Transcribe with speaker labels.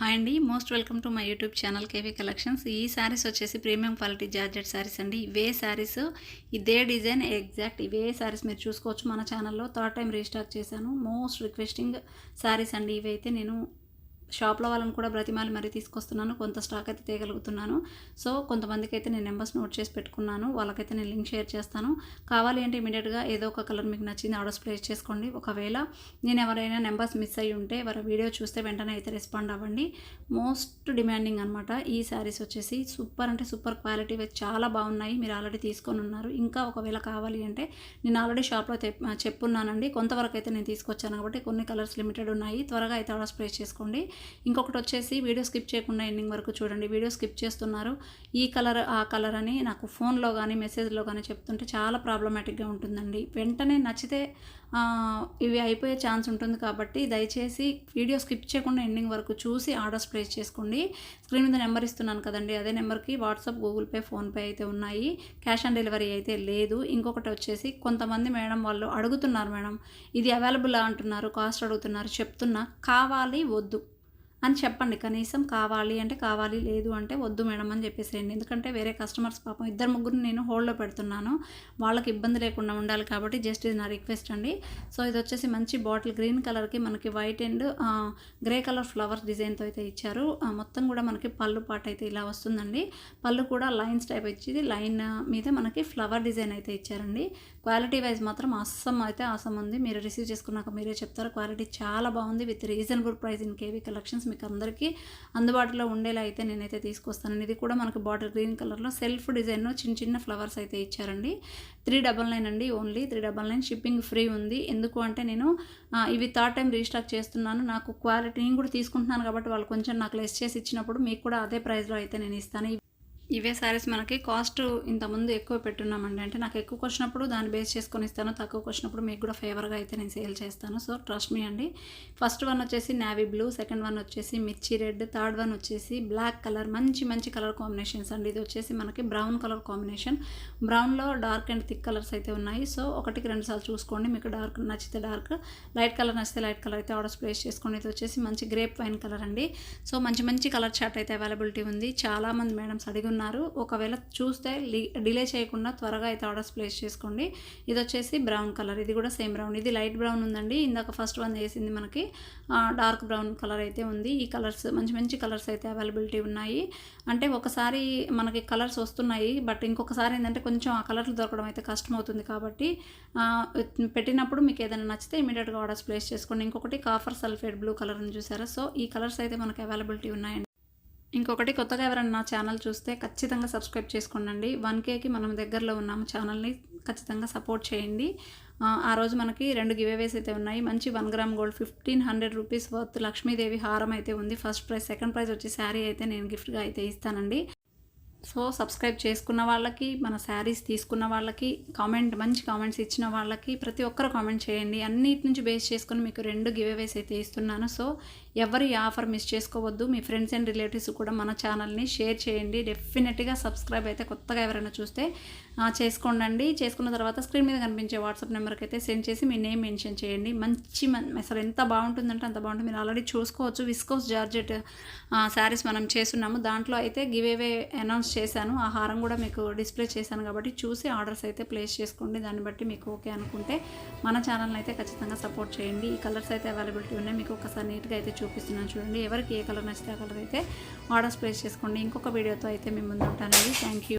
Speaker 1: Hi అండి. Most welcome to my YouTube channel KV collections. ఈ శారీస్ వచ్చేసి ప్రీమియం క్వాలిటీ జార్జెట్ శారీస్ అండి. ఇవే శారీస్ ఇదే డిజైన్ ఎగ్జాక్ట్ ఇవే శారీస్ మీరు చూసుకోవచ్చు మన ఛానల్లో. థర్డ్ టైం రీస్టాక్ చేశాను. మోస్ట్ రిక్వెస్టింగ్ శారీస్ అండి ఇవైతే నేను షాప్లో వాళ్ళని కూడా బ్రతిమాలి మరీ తీసుకొస్తున్నాను. కొంత స్టాక్ అయితే తీయగలుగుతున్నాను. సో కొంతమందికి అయితే నేను నెంబర్స్ నోట్ చేసి పెట్టుకున్నాను. వాళ్ళకైతే నేను లింక్ షేర్ చేస్తాను. కావాలి అంటే ఇమీడియట్గా ఏదో ఒక కలర్ మీకు నచ్చింది ఆర్డర్స్ ప్లేస్ చేసుకోండి. ఒకవేళ నేను ఎవరైనా నెంబర్స్ మిస్ అయ్యి ఉంటే వారి వీడియో చూస్తే వెంటనే అయితే రెస్పాండ్ అవ్వండి. మోస్ట్ డిమాండింగ్ అనమాట ఈ శారీస్ వచ్చేసి. సూపర్ అంటే సూపర్ క్వాలిటీ చాలా బాగున్నాయి. మీరు ఆల్రెడీ తీసుకొని ఉన్నారు. ఇంకా ఒకవేళ కావాలి అంటే నేను ఆల్రెడీ షాప్లో చెప్పున్నానండి. కొంతవరకు అయితే నేను తీసుకొచ్చాను కాబట్టి కొన్ని కలర్స్ లిమిటెడ్ ఉన్నాయి. త్వరగా అయితే ఆర్డర్స్ ప్లేస్ చేసుకోండి. ఇంకొకటి వచ్చేసి వీడియో స్కిప్ చేయకుండా ఎండింగ్ వరకు చూడండి. వీడియో స్కిప్ చేస్తున్నారు. ఈ కలర్ ఆ కలర్ అని నాకు ఫోన్లో కానీ మెసేజ్లో కానీ చెప్తుంటే చాలా ప్రాబ్లమాటిక్గా ఉంటుందండి. వెంటనే నచ్చితే ఇవి అయిపోయే ఛాన్స్ ఉంటుంది కాబట్టి దయచేసి వీడియో స్కిప్ చేయకుండా ఎండింగ్ వరకు చూసి ఆర్డర్స్ ప్లేస్ చేసుకోండి. స్క్రీన్ మీద నెంబర్ ఇస్తున్నాను కదండి. అదే నెంబర్కి వాట్సాప్ గూగుల్ పే ఫోన్పే అయితే ఉన్నాయి. క్యాష్ ఆన్ డెలివరీ అయితే లేదు. ఇంకొకటి వచ్చేసి కొంతమంది మేడం వాళ్ళు అడుగుతున్నారు మేడం. ఇది అవైలబుల్ అంటున్నారు కాస్ట్ అడుగుతున్నారు చెప్తున్నా. కావాలి వద్దు. అని చెప్పండి. కనీసం కావాలి అంటే కావాలి లేదు అంటే వద్దు మేడం అని చెప్పేసేయండి. ఎందుకంటే వేరే కస్టమర్స్ పాపం ఇద్దరు ముగ్గురు నేను హోల్డ్లో పెడుతున్నాను. వాళ్ళకి ఇబ్బంది లేకుండా ఉండాలి కాబట్టి జస్ట్ ఇది నా రిక్వెస్ట్ అండి. సో ఇది వచ్చేసి మంచి బాటిల్ గ్రీన్ కలర్కి మనకి white and grey colour flowers డిజైన్తో అయితే ఇచ్చారు. మొత్తం కూడా మనకి పళ్ళు పాట అయితే ఇలా వస్తుందండి. పళ్ళు కూడా లైన్స్ టైప్ ఇచ్చింది. లైన్ మీద మనకి ఫ్లవర్ డిజైన్ అయితే ఇచ్చారండి. క్వాలిటీ వైజ్ మాత్రం అస్సం అయితే అసం ఉంది. మీరు రిసీవ్ చేసుకున్నాక మీరే చెప్తారు. క్వాలిటీ చాలా బాగుంది. With reasonable price in KV collections మీకు అందరికీ అందుబాటులో ఉండేలా అయితే నేనైతే తీసుకొస్తాను. ఇది కూడా మనకు బాటిల్ గ్రీన్ కలర్లో సెల్ఫ్ డిజైన్ చిన్న చిన్న ఫ్లవర్స్ అయితే ఇచ్చారండి. త్రీ డబల్ నైన్ అండి only. Three double nine shipping free ఉంది. ఎందుకు అంటే నేను ఇవి థర్డ్ టైం రీస్టాక్ చేస్తున్నాను. నాకు క్వాలిటీ నేను కూడా తీసుకుంటున్నాను కాబట్టి వాళ్ళు కొంచెం నాకు లెస్ చేసి ఇచ్చినప్పుడు మీకు కూడా అదే ప్రైస్లో అయితే నేను ఇస్తాను. ఇవే శారీస్ మనకి కాస్ట్ ఇంతకుముందు ఎక్కువ పెట్టున్నామండి. అంటే నాకు ఎక్కువ వచ్చినప్పుడు దాన్ని బేస్ చేసుకొని ఇస్తాను తక్కువ వచ్చినప్పుడు మీకు కూడా ఫేవర్గా అయితే నేను సేల్ చేస్తాను. సో ట్రస్ట్ మీ అండి. ఫస్ట్ వన్ వచ్చేసి నావీ బ్లూ సెకండ్ వన్ వచ్చేసి మిర్చి రెడ్ థర్డ్ వన్ వచ్చేసి బ్లాక్ కలర్ మంచి మంచి కలర్ కాంబినేషన్స్ అండి. ఇది వచ్చేసి మనకి బ్రౌన్ కలర్ కాంబినేషన్ బ్రౌన్లో డార్క్ అండ్ థిక్ కలర్స్ అయితే ఉన్నాయి. సో ఒకటికి రెండు సార్లు చూసుకోండి. మీకు డార్క్ నచ్చితే డార్క్ లైట్ కలర్ నచ్చితే లైట్ కలర్ అయితే ఆర్డర్స్ ప్లేస్ చేసుకోండి ఇది వచ్చేసి మంచి గ్రేప్ వైన్ కలర్ అండి. సో మంచి మంచి కలర్ చార్ట్ అయితే అవైలబిలిటీ ఉంది. చాలామంది మేడమ్స్ అడిగి ఉన్నారు. ఒకవేళ చూస్తే డిలే చేయకుండా త్వరగా అయితే ఆర్డర్స్ ప్లేస్ చేసుకోండి. ఇది వచ్చేసి బ్రౌన్ కలర్. ఇది కూడా సేమ్ బ్రౌన్. ఇది లైట్ బ్రౌన్ ఉందండి. ఇందాక ఫస్ట్ వన్ వేసింది మనకి డార్క్ బ్రౌన్ కలర్ అయితే ఉంది. ఈ కలర్స్ మంచి మంచి కలర్స్ అయితే అవైలబిలిటీ ఉన్నాయి. అంటే ఒకసారి మనకి కలర్స్ వస్తున్నాయి బట్ ఇంకొకసారి ఏంటంటే కొంచెం ఆ కలర్లు దొరకడం అయితే కష్టం అవుతుంది కాబట్టి పెట్టినప్పుడు మీకు ఏదైనా నచ్చితే ఇమీడియట్గా ఆర్డర్స్ ప్లేస్ చేసుకోండి. ఇంకొకటి కాఫర్ సల్ఫేట్ బ్లూ కలర్ చూసారా? సో ఈ కలర్స్ అయితే మనకి అవైలబిలిటీ ఉన్నాయండి. ఇంకొకటి కొత్తగా ఎవరైనా నా ఛానల్ చూస్తే ఖచ్చితంగా సబ్స్క్రైబ్ చేసుకోండి వన్ కేకి మనం దగ్గరలో ఉన్నాము ఛానల్ని ఖచ్చితంగా సపోర్ట్ చేయండి. ఆ రోజు మనకి రెండు గివేవేస్ అయితే ఉన్నాయి. మంచి one gram gold fifteen hundred rupees worth Lakshmidevi హారం అయితే ఉంది. ఫస్ట్ ప్రైజ్ సెకండ్ ప్రైజ్ వచ్చి శారీ అయితే నేను గిఫ్ట్గా అయితే ఇస్తానండి. సో సబ్స్క్రైబ్ చేసుకున్న వాళ్ళకి మన శారీస్ తీసుకున్న వాళ్ళకి కామెంట్ మంచి కామెంట్స్ ఇచ్చిన వాళ్ళకి ప్రతి ఒక్కరు కామెంట్ చేయండి. అన్నిటి నుంచి బేస్ చేసుకుని మీకు రెండు గివేవేస్ అయితే ఇస్తున్నాను. సో ఎవరు ఈ ఆఫర్ మిస్ చేసుకోవద్దు. మీ ఫ్రెండ్స్ అండ్ రిలేటివ్స్ కూడా మన ఛానల్ని షేర్ చేయండి. డెఫినెట్గా సబ్స్క్రైబ్ అయితే కొత్తగా ఎవరైనా చూస్తే చేసుకోండి చేసుకున్న తర్వాత స్క్రీన్ మీద కనిపించే వాట్సాప్ నెంబర్కి అయితే సెండ్ చేసి మీ నేమ్ మెన్షన్ చేయండి. మంచి అసలు ఎంత బాగుంటుందంటే అంత బాగుంటుంది. మీరు ఆల్రెడీ చూసుకోవచ్చు. విస్కోస్ జార్జెట్ శారీస్ మనం చేస్తున్నాము. దాంట్లో అయితే గివేవే అనౌన్స్ చేశాను. ఆ హారం కూడా మీకు డిస్ప్లే చేశాను కాబట్టి చూసి ఆర్డర్స్ అయితే ప్లేస్ చేసుకోండి. దాన్ని బట్టి మీకు ఓకే అనుకుంటే మన ఛానల్ని అయితే ఖచ్చితంగా సపోర్ట్ చేయండి. ఈ కలర్స్ అయితే అవైలబిలిటీ ఉన్నాయి. మీకు ఒకసారి నీట్గా అయితే చూపిస్తున్నాను చూడండి. ఎవరికి ఏ కలర్ నచ్చితే ఆ కలర్ అయితే ఆర్డర్స్ ప్లేస్ చేసుకోండి. ఇంకొక వీడియోతో అయితే మేము ముందు ఉంటానండి థ్యాంక్ యూ.